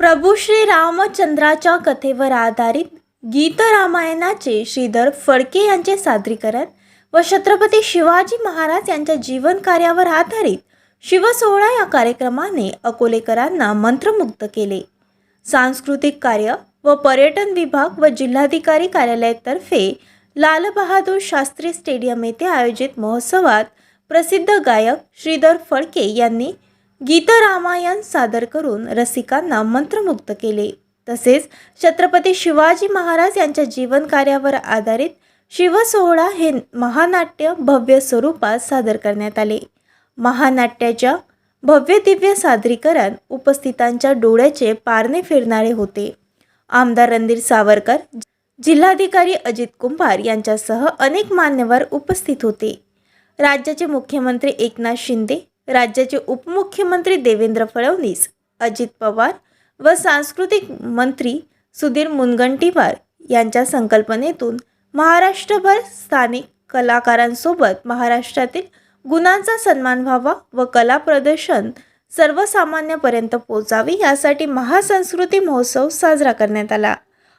प्रभू श्री रामचंद्राच्या कथेवर आधारित गीत रामायणाचे श्रीधर फडके यांचे सादरीकरण व छत्रपती शिवाजी महाराज यांच्या जीवन कार्यावर आधारित शिवसोहळा या कार्यक्रमाने अकोलेकरांना मंत्रमुग्ध केले. सांस्कृतिक कार्य व पर्यटन विभाग व जिल्हाधिकारी कार्यालयातर्फे लालबहादूर शास्त्री स्टेडियम येथे आयोजित महोत्सवात प्रसिद्ध गायक श्रीधर फडके यांनी गीतरामायण सादर करून रसिकांना मंत्रमुग्ध केले. तसेच छत्रपती शिवाजी महाराज यांच्या जीवन कार्यावर आधारित शिवसोहळा हे महानाट्य भव्य स्वरूपात सादर करण्यात आले. महानाट्याच्या भव्य दिव्य सादरीकरण उपस्थितांच्या डोळ्याचे पारणे फिरणारे होते. आमदार रणधीर सावरकर जिल्हाधिकारी अजित कुंभार यांच्यासह अनेक मान्यवर उपस्थित होते. राज्याचे मुख्यमंत्री एकनाथ शिंदे राज्याचे उपमुख्यमंत्री देवेंद्र फडणवीस अजित पवार व सांस्कृतिक मंत्री सुधीर मुनगंटीवार यांच्या संकल्पनेतून महाराष्ट्रभर स्थानिक कलाकारांसोबत महाराष्ट्रातील गुणांचा सन्मान व्हावा व कला प्रदर्शन सर्वसामान्यापर्यंत पोहोचावे यासाठी महासंस्कृती महोत्सव साजरा करण्यात आला.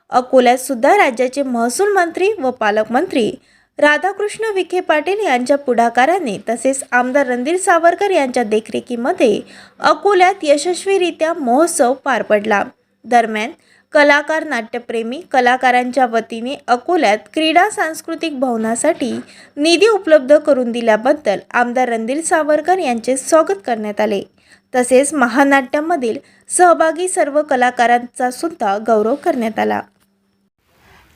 अकोल्यात सुद्धा राज्याचे महसूल मंत्री व पालकमंत्री राधाकृष्ण विखे पाटील यांच्या पुढाकाराने तसेच आमदार रणधीर सावरकर यांच्या देखरेखीमध्ये अकोल्यात यशस्वीरित्या महोत्सव पार पडला. दरम्यान कलाकार नाट्यप्रेमी कलाकारांच्या वतीने अकोल्यात क्रीडा सांस्कृतिक भवनासाठी निधी उपलब्ध करून दिल्याबद्दल आमदार रणधीर सावरकर यांचे स्वागत करण्यात आले. तसेच महानाट्यामधील सहभागी सर्व कलाकारांचा सुद्धा गौरव करण्यात आला.